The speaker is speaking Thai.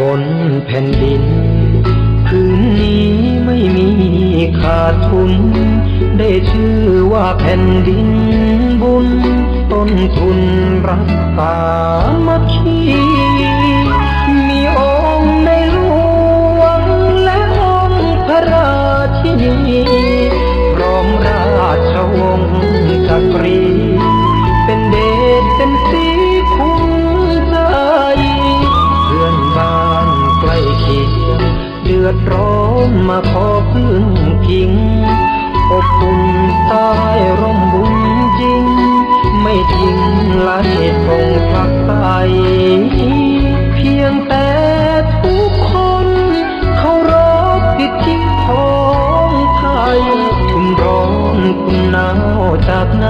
บนแผ่นดินคืนนี้ไม่มีขาดทุน ได้ชื่อว่าแผ่นดินบุญ ต้นทุนรักษามัคคีมีองค์ในหลวงและองค์พระราชินี ดร้อนมาขอพึ่งพิง อบอุ่นใต้ร่มบุญจริง ไม่ทิ้งไหลตรงพักไปเพียงแต่ทุกคนเขารบติดทิ้งของไทยคุณร้อนคุณหนาวจากไหน